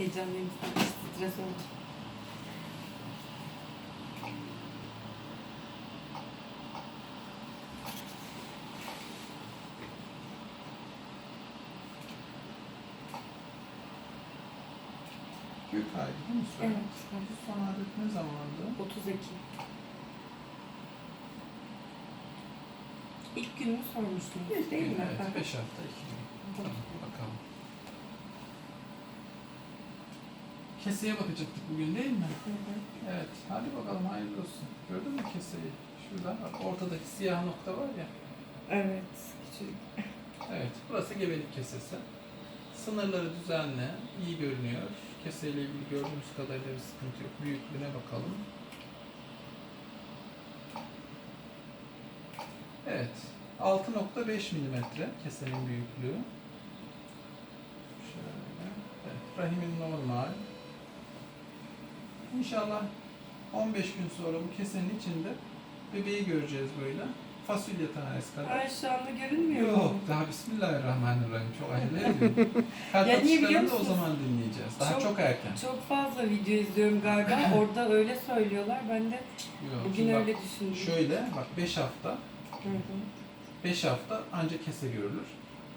Heyecanlıyım. Stres oldu. Gök ayı değil mi? Evet. Bu son adet ne zamandı? 30 Ekim. İlk gününü sormuştunuz değil mi? Evet, 5 hafta, 2 gün. Tamam, bakalım. Keseye bakacaktık bugün değil mi? Hı hı. Evet, hadi bakalım hayırlı olsun. Gördün mü keseyi? Şurada bak ortadaki siyah nokta var ya. Evet. Küçük. Evet, burası gebelik kesesi. Sınırları düzenli, iyi görünüyor. Keseyle ilgili gördüğümüz kadarıyla bir sıkıntı yok. Büyüklüğüne bakalım. Evet, 6.5 milimetre kesenin büyüklüğü. Şöyle, evet, rahimin normal. İnşallah 15 gün sonra bu kesenin içinde bebeği göreceğiz böyle. Fasulye tanesi kadar. Ay şu anda görünmüyor Yok, mu? daha Bismillahirrahmanirrahim. Çok acele ediyorum. Kalp Ya niye biliyor atışlarını da o zaman dinleyeceğiz. Daha çok, Çok- erken. Çok fazla video izliyorum galiba. Orada öyle söylüyorlar. Ben de Yok, bugün şimdi bak, öyle düşündüm. Şöyle, bak 5 hafta, Hı hı. 5 hafta ancak kese görülür.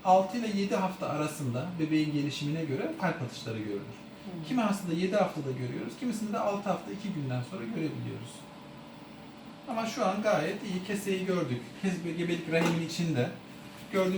6 ile 7 hafta arasında bebeğin gelişimine göre kalp atışları görülür. Kimi hastada 7 haftada görüyoruz, kimisinde de 6 hafta 2 günden sonra görebiliyoruz. Ama şu an gayet iyi keseyi gördük. Kes, gebelik rahimin içinde. Gördüğümüz